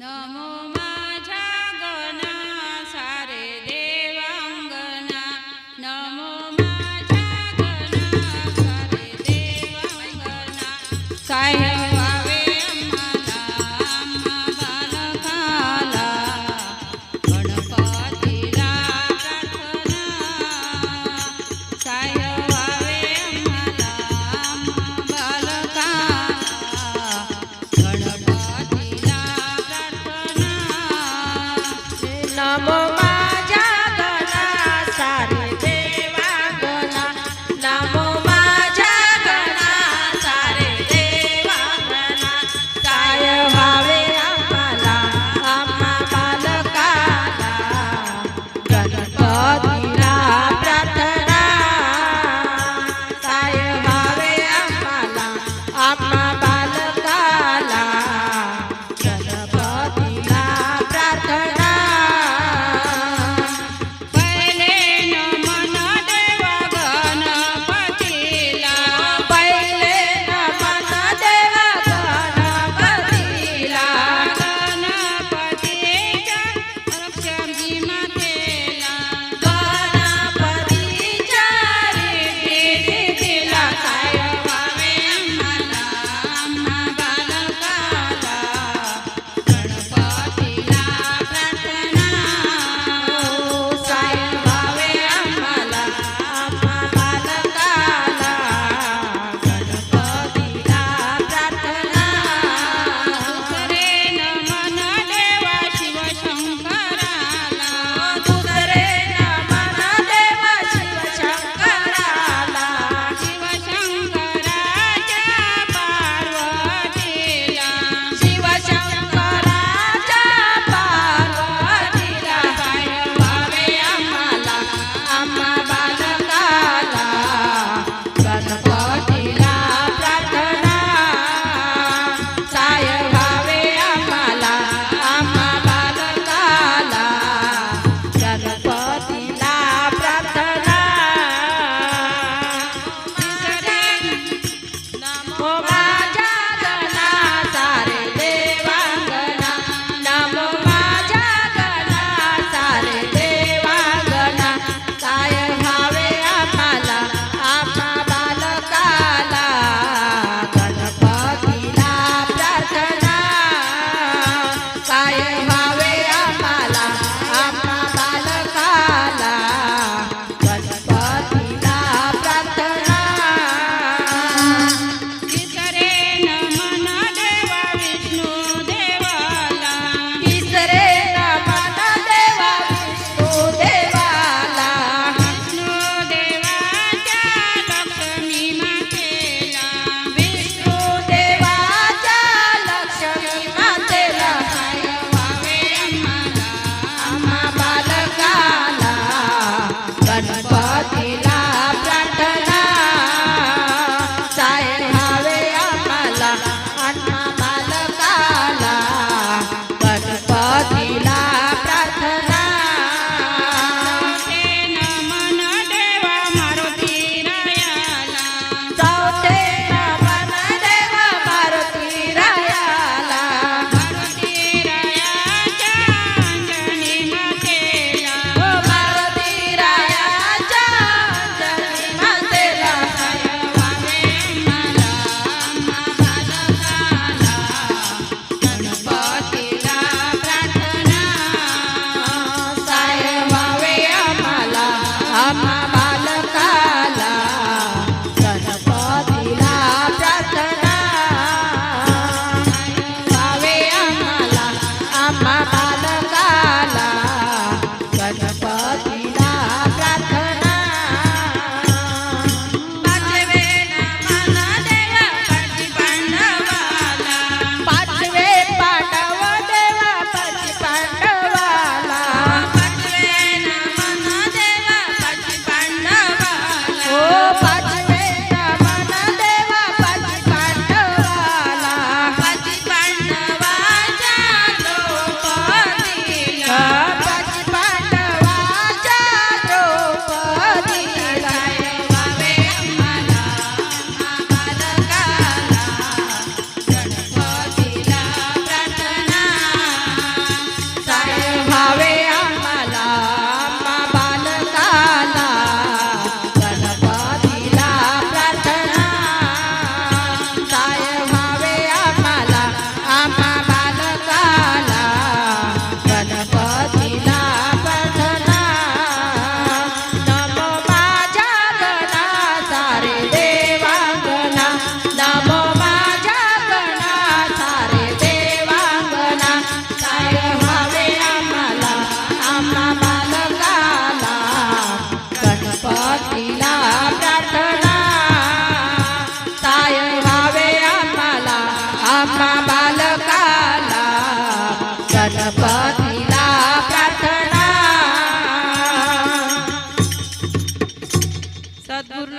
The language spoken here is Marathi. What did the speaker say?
नमो माझ्या गणा सारे देवांगना नमो माझ्या गणा सारे देवांगना साय vai, vai. আকা বাল